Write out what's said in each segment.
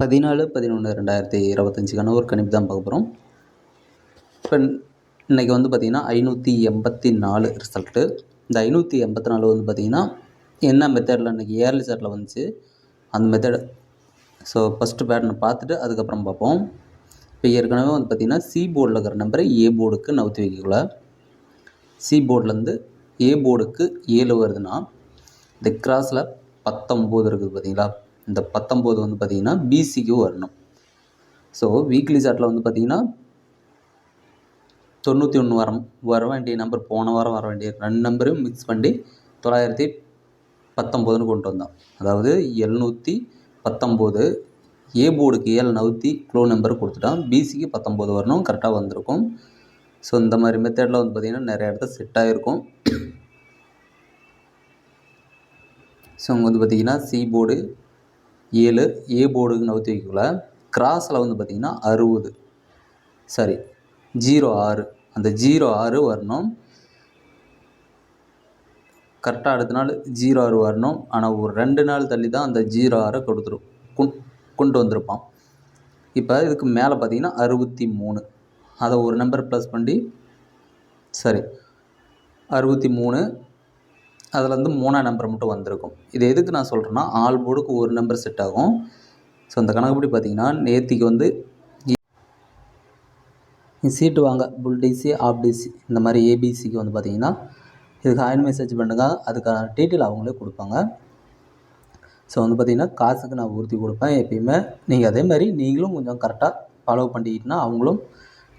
பதினாலு பதினொன்று ரெண்டாயிரத்தி இருபத்தஞ்சிக்கான ஒரு கணிப்பு தான் பார்க்க போகிறோம் இப்போ இன்றைக்கி வந்து பார்த்திங்கன்னா ஐநூற்றி எண்பத்தி நாலு ரிசல்ட்டு இந்த ஐநூற்றி எண்பத்தி நாலு வந்து பார்த்திங்கன்னா என்ன மெத்தடில் இன்றைக்கி ஏர்லி சார்ட்டில் வந்துச்சு? அந்த மெத்தடு ஸோ ஃபஸ்ட்டு பேட்டர்னை பார்த்துட்டு அதுக்கப்புறம் பார்ப்போம். இப்போ ஏற்கனவே வந்து பார்த்திங்கன்னா சி போர்டில் இருக்கிற நம்பரை ஏ போர்டுக்கு நவுத்தி வைக்கக்குள்ள. சி போர்ட்லேருந்து ஏ போர்டுக்கு ஏழு வருதுன்னா இந்த கிராஸில் பத்தொம்போது இருக்குது பார்த்தீங்களா இந்த பத்தொம்போது வந்து பார்த்திங்கன்னா பிசிக்கு வரணும். ஸோ வீக்லி சார்ட்டில் வந்து பார்த்திங்கன்னா தொண்ணூற்றி ஒன்று வர வர வேண்டிய நம்பர் போன வாரம் வர வேண்டிய ரெண்டு நம்பரையும் மிக்ஸ் பண்ணி தொள்ளாயிரத்தி பத்தொம்போதுன்னு கொண்டு வந்தோம் அதாவது எழுநூற்றி பத்தொம்போது ஏ போர்டுக்கு ஏழு நவுத்தி க்ளோ நம்பர் கொடுத்துட்டோம் பிசிக்கு பத்தொம்போது வரணும் கரெக்டாக வந்திருக்கும். ஸோ இந்த மாதிரி மெத்தடில் வந்து பார்த்திங்கன்னா நிறைய இடத்துல செட் ஆகிருக்கும் ஸோ அங்கே வந்து பார்த்திங்கன்னா சி போர்டு ஏழு ஏ போர்டுக்கு நவுத்தி வைக்கக்குள்ள கிராஸில் வந்து பார்த்திங்கன்னா அறுபது. சாரி ஜீரோ ஆறு. அந்த ஜீரோ ஆறு வரணும். கரெக்டாக அடுத்த நாள் ஜீரோ ஆறு வரணும். ஆனால் ஒரு ரெண்டு நாள் தள்ளி தான் அந்த ஜீரோ ஆறை கொடுத்துரும். கொண் கொண்டு வந்திருப்பான். இப்போ இதுக்கு மேலே பார்த்தீங்கன்னா அறுபத்தி மூணு. அதை ஒரு நம்பர் ப்ளஸ் பண்ணி சரி அறுபத்தி மூணு அதில் வந்து மூணாம் நம்பர் மட்டும் வந்திருக்கும். இது எதுக்கு நான் சொல்கிறேன்னா ஆல் போர்டுக்கு ஒரு நம்பர் செட் ஆகும். ஸோ அந்த கணக்குப்படி பார்த்தீங்கன்னா நேத்திக்கு வந்து சீட்டு வாங்க புல் டிசி ஆஃப் டிசி இந்த மாதிரி ஏபிசிக்கு வந்து பார்த்தீங்கன்னா இதுக்கு ஆயின் மெசேஜ் பண்ணுங்கள் அதுக்கான டீட்டெயில் அவங்களே கொடுப்பாங்க. ஸோ வந்து பார்த்திங்கன்னா காசுக்கு நான் உறுதி கொடுப்பேன் எப்பயுமே. நீங்கள் அதே மாதிரி நீங்களும் கொஞ்சம் கரெக்டாக ஃபாலோ பண்ணிக்கிட்டுனா அவங்களும்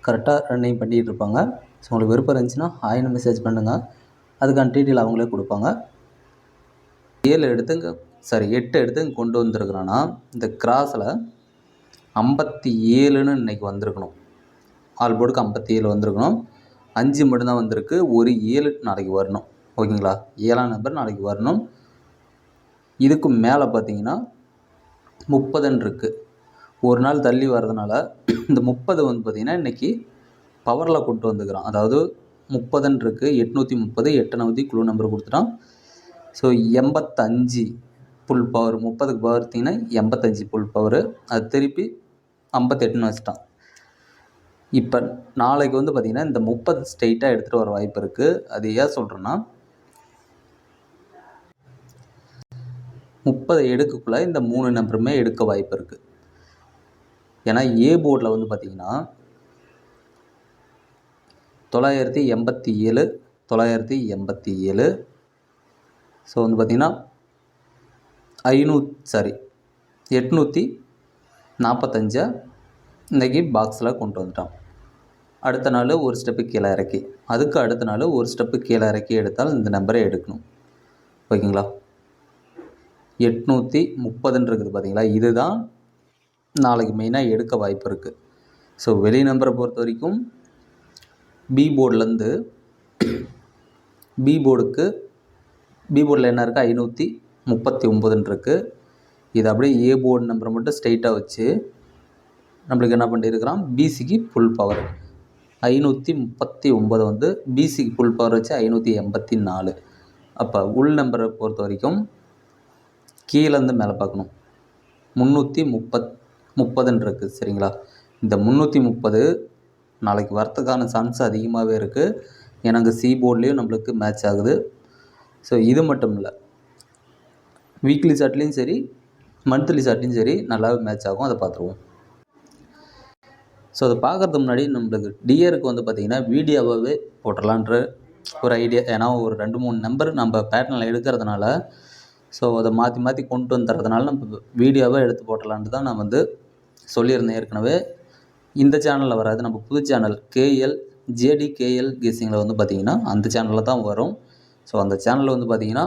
கரெக்டாக ரன்னிங் பண்ணிகிட்டு இருப்பாங்க. ஸோ உங்களுக்கு விருப்பம் இருந்துச்சுன்னா ஆயின் மெசேஜ் பண்ணுங்கள் அதுக்கான டீட்டெயில் அவங்களே கொடுப்பாங்க. ஏழு எடுத்துங்க சாரி எட்டு எடுத்துங்க கொண்டு வந்திருக்கிறான்னா இந்த கிராஸில் ஐம்பத்தி ஏழுன்னு இன்றைக்கி வந்திருக்கணும். ஆல் போர்டுக்கு ஐம்பத்தி ஏழு வந்திருக்கணும். அஞ்சு மட்டும்தான் வந்திருக்கு. ஒரு ஏழு நாளைக்கு வரணும். ஓகேங்களா ஏழாம் நம்பர் நாளைக்கு வரணும். இதுக்கு மேலே பார்த்தீங்கன்னா முப்பதுன்னு இருக்குது ஒரு நாள் தள்ளி வர்றதுனால இந்த முப்பது வந்து பார்த்திங்கன்னா இன்றைக்கி பவரில் கொண்டு வந்துக்கிறான். அதாவது முப்பதுன்னு இருக்குது எட்நூற்றி முப்பது எட்டனாவதி குழு நம்பர் கொடுத்துட்டான் ஸோ எண்பத்தஞ்சு புல் பவர் முப்பதுக்கு பவர் பார்த்தீங்கன்னா எண்பத்தஞ்சு புல் பவர் அது திருப்பி ஐம்பத்தெட்டுன்னு வச்சுட்டான் இப்போ நாளைக்கு வந்து பார்த்திங்கன்னா இந்த முப்பது ஸ்ட்ரெயிட்டாக எடுத்துகிட்டு வர வாய்ப்பு இருக்குது அது ஏன் சொல்கிறேன்னா முப்பது எடுக்கக்குள்ளே இந்த மூணு நம்பருமே எடுக்க வாய்ப்பு இருக்குது ஏன்னா ஏ போர்டில் வந்து பார்த்திங்கன்னா தொள்ளாயிரத்தி எண்பத்தி ஏழு தொள்ளாயிரத்தி எண்பத்தி ஏழு. ஸோ வந்து பார்த்திங்கன்னா ஐநூ சாரி எட்நூற்றி நாற்பத்தஞ்சை இன்றைக்கி பாக்ஸில் கொண்டு வந்துட்டான். அடுத்த நாள் ஒரு ஸ்டெப்பு கீழே இறக்கி அதுக்கு அடுத்த நாள் ஒரு ஸ்டெப்பு கீழே இறக்கி எடுத்தால் இந்த நம்பரை எடுக்கணும். ஓகேங்களா? எட்நூற்றி முப்பதுன்னு இருக்குது பார்த்தீங்களா இதுதான் நாளைக்கு மெயினாக எடுக்க வாய்ப்பு இருக்குது ஸோ வெளி நம்பரை பொறுத்த வரைக்கும் பி போர்ட்லேருந்து பி போர்டுக்கு பி போர்டில் என்ன இருக்குது ஐநூற்றி முப்பத்தி ஒம்பதுன்னு இருக்குது இது அப்படியே ஏ போர்டு நம்பரை மட்டும் ஸ்ட்ரைட்டாக வச்சு நம்மளுக்கு என்ன பண்ணியிருக்கிறான்? பிசிக்கு ஃபுல் பவர் ஐநூற்றி முப்பத்தி ஒம்பது வந்து பிசிக்கு ஃபுல் பவர் வச்சு ஐநூற்றி எண்பத்தி நாலு அப்போ உள் நம்பரை பொறுத்த வரைக்கும் கீழேருந்து மேலே பார்க்கணும். முந்நூற்றி முப்பத் முப்பதுன்னு இருக்குது சரிங்களா? இந்த முந்நூற்றி முப்பது நாளைக்கு வரத்துக்கான சான்ஸ் அதிகமாகவே இருக்குது எனக்கு சி போர்ட்லேயும் நம்மளுக்கு மேட்ச் ஆகுது. ஸோ இது மட்டும் இல்லை. வீக்லி சாட்லேயும் சரி மந்த்லி சாட்லேயும் சரி நல்லாவே மேட்ச் ஆகும். அதை பார்த்துருவோம். ஸோ அதை பார்க்குறதுக்கு முன்னாடி நம்மளுக்கு டிஆருக்கு வந்து பார்த்திங்கன்னா வீடியோவாகவே போட்டுடலான்ற ஒரு ஐடியா ஏன்னா ஒரு ரெண்டு மூணு நம்பர் நம்ம பேட்டர்னில் எடுக்கிறதுனால ஸோ அதை மாற்றி மாற்றி கொண்டு வந்துறதுனால நம்ம வீடியோவாக எடுத்து போட்டலான்ட்டு தான் நான் வந்து சொல்லியிருந்தேன் ஏற்கனவே. இந்த சேனலில் வராது. நம்ம புது சேனல் கேஎல் ஜேடி கேஎல் கேசிங்கில் வந்து பார்த்திங்கன்னா அந்த சேனலில் தான் வரும். ஸோ அந்த சேனலில் வந்து பார்த்திங்கன்னா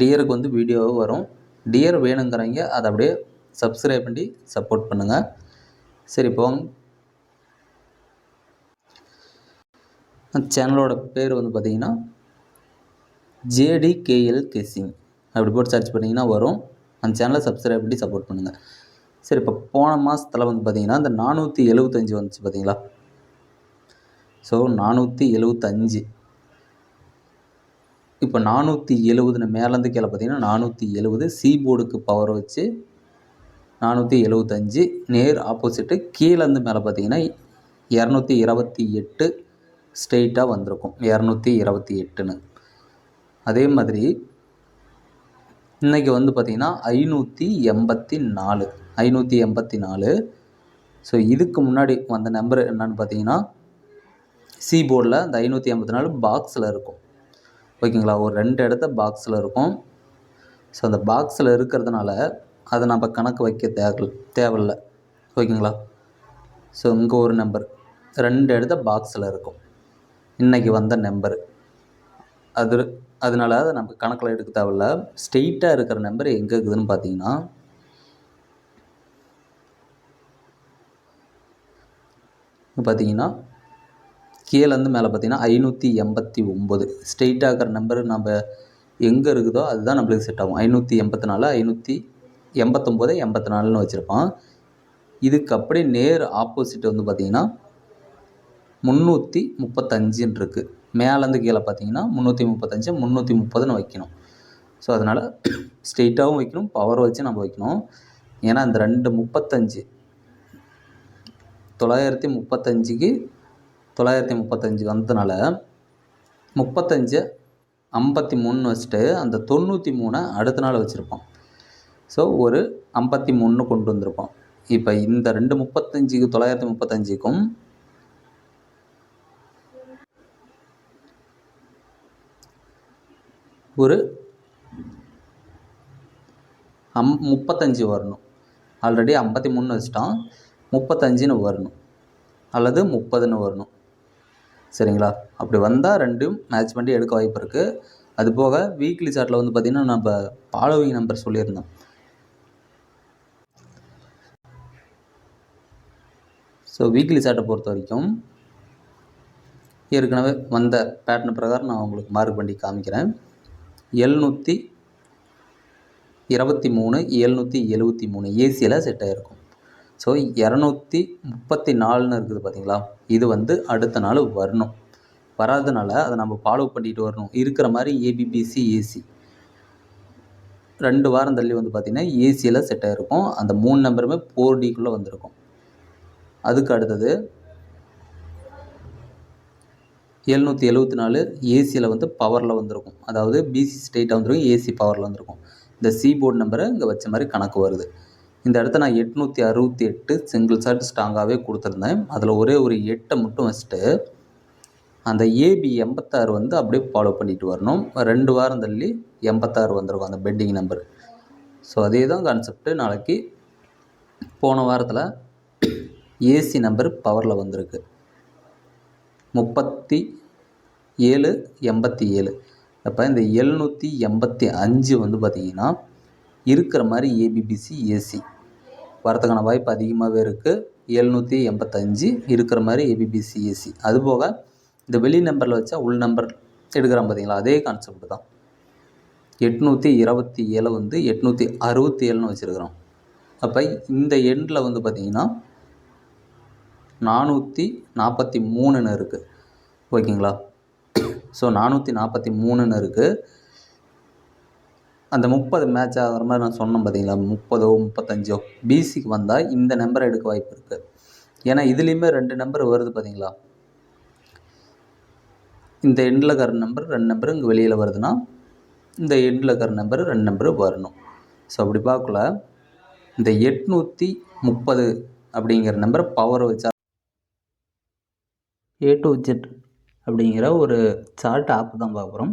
டியருக்கு வந்து வீடியோவாக வரும். டியர் வேணுங்கிறவங்க அதை அப்படியே சப்ஸ்கிரைப் பண்ணி சப்போர்ட் பண்ணுங்கள் சரி போங்க அந்த சேனலோட பேர் வந்து பார்த்திங்கன்னா ஜேடிகேஎல் கேசிங் அப்படி போட்டு சர்ச் பண்ணிங்கன்னா வரும். அந்த சேனலை சப்ஸ்கிரைப் பண்ணி சப்போர்ட் பண்ணுங்கள் சரி இப்போ போன மாதத்தில் வந்து பார்த்திங்கன்னா இந்த நானூற்றி எழுபத்தஞ்சி வந்துச்சு பார்த்தீங்களா ஸோ நானூற்றி எழுபத்தஞ்சு இப்போ நானூற்றி எழுபதுன்னு மேலேருந்து கீழே பார்த்தீங்கன்னா நானூற்றி எழுபது சி போர்டுக்கு பவர் வச்சு நானூற்றி எழுபத்தஞ்சு நேர் ஆப்போசிட்டு கீழேருந்து மேலே பார்த்தீங்கன்னா இரநூத்தி இருபத்தி எட்டு ஸ்ட்ரெயிட்டாக வந்திருக்கும். இரநூத்தி இருபத்தி எட்டுன்னு. அதே மாதிரி இன்றைக்கி வந்து பார்த்திங்கன்னா ஐநூற்றி எண்பத்தி நாலு. ஐநூற்றி எண்பத்தி நாலு. ஸோ இதுக்கு முன்னாடி வந்த நம்பர் என்னன்னு பார்த்தீங்கன்னா சி போர்டில் அந்த ஐநூற்றி எண்பத்தி நாலு பாக்ஸில் இருக்கும். ஓகேங்களா? ஒரு ரெண்டு இடத்த பாக்ஸில் இருக்கும். ஸோ அந்த பாக்ஸில் இருக்கிறதுனால அதை நம்ம கணக்கு வைக்க தேவை தேவையில்ல. ஓகேங்களா? ஸோ இங்கே ஒரு நம்பர் ரெண்டு இடத்த பாக்ஸில் இருக்கும். இன்றைக்கி வந்த நம்பர் அது அதனால அதை நம்ம கணக்கில் எடுக்க தேவையில்ல. ஸ்ட்ரெயிட்டாக இருக்கிற நம்பர் எங்கே இருக்குதுன்னு பார்த்தீங்கன்னா பார்த்தீங்கன்னா கீழேருந்து மேலே பார்த்தீங்கன்னா ஐநூற்றி எண்பத்தி ஒம்பது ஸ்ட்ரெயிட்டாக இருக்கிற நம்பர் நம்ம எங்கே இருக்குதோ அதுதான் நம்மளுக்கு செட் ஆகும். ஐநூற்றி எண்பத்தி நாலு ஐநூற்றி எண்பத்தொம்போது எண்பத்தி நாலுன்னு வச்சுருப்பான். இதுக்கு அப்படியே நேர் ஆப்போசிட் வந்து பார்த்திங்கன்னா முந்நூற்றி முப்பத்தஞ்சுன்னு இருக்குது மேலேருந்து கீழே பார்த்தீங்கன்னா முந்நூற்றி முப்பத்தஞ்சு முந்நூற்றி முப்பதுன்னு வைக்கணும். ஸோ அதனால் ஸ்ட்ரெயிட்டாகவும் வைக்கணும் பவர் வச்சு நம்ம வைக்கணும். ஏன்னா இந்த ரெண்டு முப்பத்தஞ்சு தொள்ளாயிரத்தி முப்பத்தஞ்சுக்கு தொள்ளாயிரத்தி முப்பத்தஞ்சு வந்ததுனால முப்பத்தஞ்சு ஐம்பத்தி மூணு வச்சுட்டு அந்த தொண்ணூற்றி மூணை அடுத்த நாள் வச்சுருப்போம். ஸோ ஒரு ஐம்பத்தி மூணு கொண்டு வந்திருப்போம். இப்போ இந்த ரெண்டு முப்பத்தஞ்சுக்கு தொள்ளாயிரத்தி முப்பத்தஞ்சுக்கும் ஒரு அம் முப்பத்தஞ்சு வரணும். ஆல்ரெடி ஐம்பத்தி மூணு வச்சுட்டோம். முப்பத்தஞ்சுன்னு வரணும். அல்லது முப்பதுன்னு வரணும். சரிங்களா? அப்படி வந்தால் ரெண்டும் மேட்ச் பண்ணி எடுக்க வாய்ப்பு இருக்குது அது போக வீக்லி சார்ட்டில் வந்து பார்த்திங்கன்னா நம்ம ஃபாலோவிங் நம்பர் சொல்லியிருந்தோம். ஸோ வீக்லி சார்ட்டை பொறுத்த வரைக்கும் ஏற்கனவே வந்த பேட்டர்ன் பிரகாரம் நான் உங்களுக்கு மார்க் பண்ணி காமிக்கிறேன். எழுநூற்றி இருபத்தி மூணு எழுநூற்றி எழுபத்தி மூணு ஏசியில் செட் ஆகிருக்கும் ஸோ இரநூத்தி முப்பத்தி நாலுன்னு இருக்குது பார்த்தீங்களா இது வந்து அடுத்த நாள் வரணும். வராதனால அதை நம்ம ஃபாலோ பண்ணிட்டு வரணும். இருக்கிற மாதிரி ஏபிபிசி ஏசி ரெண்டு வாரம் தள்ளி வந்து பார்த்திங்கன்னா ஏசியில் செட் ஆகிருக்கும் அந்த மூணு நம்பருமே ஃபோர் டிக்குள்ளே வந்திருக்கும். அதுக்கு அடுத்தது எழுநூற்றி எழுபத்தி நாலு ஏசியில் வந்து பவரில் வந்திருக்கும். அதாவது பிசி ஸ்டேட்டாக வந்துருக்கும் ஏசி பவரில் வந்திருக்கும். இந்த சி போர்டு நம்பரை இங்கே வச்ச மாதிரி கணக்கு வருது. இந்த இடத்த நான் எட்நூற்றி அறுபத்தி எட்டு சிங்கிள் சார்ட் ஸ்ட்ராங்காகவே கொடுத்துருந்தேன். அதில் ஒரே ஒரு எட்டை மட்டும் வச்சுட்டு அந்த ஏபி எண்பத்தாறு வந்து அப்படியே ஃபாலோ பண்ணிட்டு வரணும். ரெண்டு வாரம் தள்ளி எண்பத்தாறு வந்திருக்கும் அந்த பெட்டிங் நம்பர் ஸோ அதே தான் கான்செப்ட்டு நாளைக்கு போன வாரத்தில் ஏசி நம்பர் பவரில் வந்திருக்கு. முப்பத்தி ஏழு எண்பத்தி ஏழு. அப்போ இந்த எழுநூற்றி எண்பத்தி அஞ்சு வந்து பார்த்திங்கன்னா இருக்கிற மாதிரி ஏபிபிசி ஏசி வரதுக்கான வாய்ப்பு அதிகமாகவே இருக்குது எழுநூற்றி எண்பத்தஞ்சு இருக்கிற மாதிரி ஏபிபிசி ஏசி அதுபோக இந்த வெளி நம்பரில் வச்சா உள் நம்பர் எடுக்கிறான் பார்த்தீங்களா அதே கான்செப்ட் தான். எட்நூற்றி இருபத்தி ஏழை வந்து எட்நூற்றி அறுபத்தி ஏழுன்னு வச்சுருக்குறோம் அப்போ இந்த எண்டில் வந்து பார்த்திங்கன்னா நானூற்றி நாற்பத்தி மூணுன்னு இருக்குது ஓகேங்களா? ஸோ நானூற்றி நாற்பத்தி மூணுன்னு இருக்குது அந்த முப்பது மேட்ச் ஆகிற மாதிரி நான் சொன்னேன் பார்த்தீங்களா முப்பதோ முப்பத்தஞ்சோ பிசிக்கு வந்தால் இந்த நம்பரை எடுக்க வாய்ப்பு இருக்குது ஏன்னா இதுலேயுமே ரெண்டு நம்பர் வருது பார்த்தீங்களா இந்த எண்டில் இருக்கிற நம்பர் ரெண்டு நம்பர் இங்கே வெளியில் வருதுன்னா இந்த எண்டில் இருக்கிற நம்பர் ரெண்டு நம்பர் வரணும். ஸோ அப்படி பார்க்கல. இந்த எட்நூற்றி முப்பது அப்படிங்கிற நம்பர் பவர் வச்சா ஏ டு ஜெட் அப்படிங்கிற ஒரு சார்ட் ஆப் தான் பார்க்குறோம்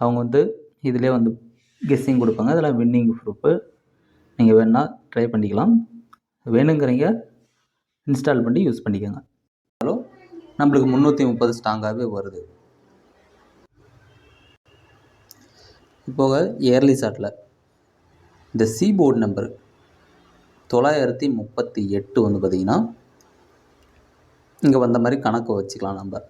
அவங்க வந்து இதிலே வந்து கெஸ்ஸிங் கொடுப்பாங்க. அதெல்லாம் வின்னிங் ப்ரூஃபு நீங்கள் வேணால் ட்ரை பண்ணிக்கலாம். வேணுங்கிறீங்க இன்ஸ்டால் பண்ணி யூஸ் பண்ணிக்கோங்க. ஹலோ நம்மளுக்கு முந்நூற்றி முப்பது ஸ்ட்ராங்காகவே வருது. இப்போக இயர்லி சாட்டில் இந்த சி போர்டு நம்பர் தொள்ளாயிரத்தி முப்பத்தி எட்டு வந்து பார்த்திங்கன்னா இங்கே வந்த மாதிரி கணக்கு வச்சுக்கலாம் நம்ம.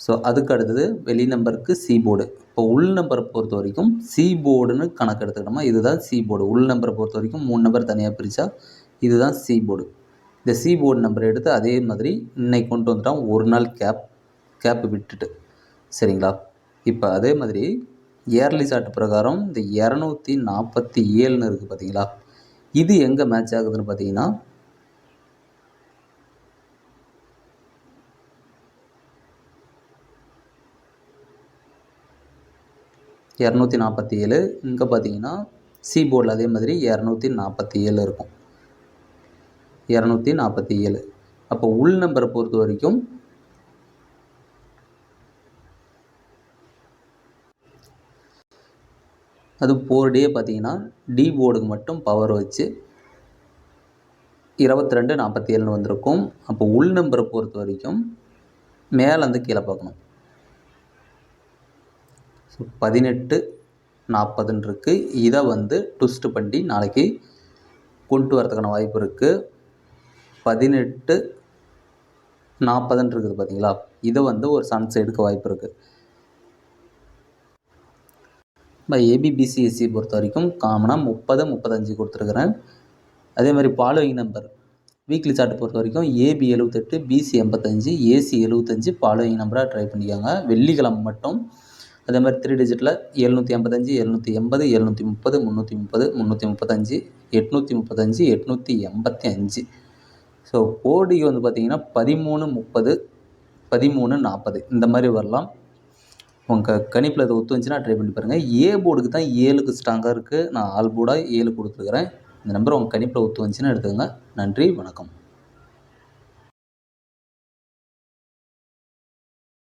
ஸோ அதுக்கு அடுத்தது வெளி நம்பருக்கு சி போர்டு இப்போ உள் நம்பரை பொறுத்த வரைக்கும் சி போர்டுன்னு கணக்கு எடுத்துக்கிட்டோமா இதுதான் சி போர்டு உள் நம்பரை பொறுத்த வரைக்கும் மூணு நம்பர் தனியாக பிரித்தா இதுதான் சி போர்டு இந்த சி போர்டு நம்பர் எடுத்து அதே மாதிரி இன்னைக்கு கொண்டு வந்துட்டோம் ஒரு நாள் கேப் கேப் விட்டுட்டு. சரிங்களா? இப்போ அதே மாதிரி ஏர்லி சாட்டு பிரகாரம் இந்த இரநூத்தி நாற்பத்தி ஏழுன்னு இருக்குது பார்த்தீங்களா இது எங்கே மேட்ச் ஆகுதுன்னு பார்த்தீங்கன்னா இரநூத்தி நாற்பத்தி ஏழு. இங்கே பார்த்தீங்கன்னா சி போர்டில் அதே மாதிரி இரநூத்தி நாற்பத்தி ஏழு இருக்கும். இரநூத்தி நாற்பத்தி ஏழு. அப்போ உள் நம்பரை பொறுத்த வரைக்கும் அது போர்டே பார்த்தீங்கன்னா டி போர்டுக்கு மட்டும் பவர் வச்சு இருபத்தி ரெண்டு நாற்பத்தி ஏழுன்னு வந்திருக்கும். அப்போ உள் நம்பரை பொறுத்த வரைக்கும் மேலேருந்து கீழே பார்க்கணும். பதினெட்டு நாற்பதுன்னு இருக்குது இதை வந்து ட்விஸ்ட் பண்ணி நாளைக்கு கொண்டு வரதுக்கான வாய்ப்பு இருக்குது பதினெட்டு நாற்பதுன்னு இருக்குது பார்த்தீங்களா இதை வந்து ஒரு சான்ஸ் எடுக்க வாய்ப்பு இருக்குது இப்போ ஏபிபிசிஎஸ்சி பொறுத்த வரைக்கும் காமனாக முப்பது முப்பத்தஞ்சு கொடுத்துருக்குறேன். அதே மாதிரி பாலோயிங் நம்பர் வீக்லி சார்ட் பொறுத்த வரைக்கும் ஏபி எழுபத்தெட்டு பிசி எண்பத்தஞ்சு ஏசி எழுபத்தஞ்சு பாலோயிங் நம்பராக ட்ரை பண்ணிக்கோங்க. வெள்ளிக்கிழமை மட்டும் அதே மாதிரி த்ரீ டிஜிட்டில் எழுநூற்றி எண்பத்தஞ்சு எழுநூற்றி எண்பது எழுநூற்றி முப்பது முந்நூற்றி முப்பது முந்நூற்றி முப்பத்தஞ்சு எட்நூற்றி முப்பத்தஞ்சு எட்நூற்றி எண்பத்தி அஞ்சு. ஸோ கோடிக்கு வந்து பார்த்திங்கன்னா பதிமூணு முப்பது பதிமூணு நாற்பது இந்த மாதிரி வரலாம். உங்கள் கணிப்பில் இதை ஒத்து வந்துச்சுன்னா ட்ரை பண்ணி பாருங்கள் ஏ போர்டுக்கு தான் ஏழுக்கு ஸ்ட்ராங்காக இருக்குது நான் ஆல் போர்டாக ஏழு கொடுத்துருக்குறேன். இந்த நம்பர் உங்கள் கணிப்பில் ஒத்து வந்துச்சுன்னா எடுத்துக்கோங்க. நன்றி வணக்கம்.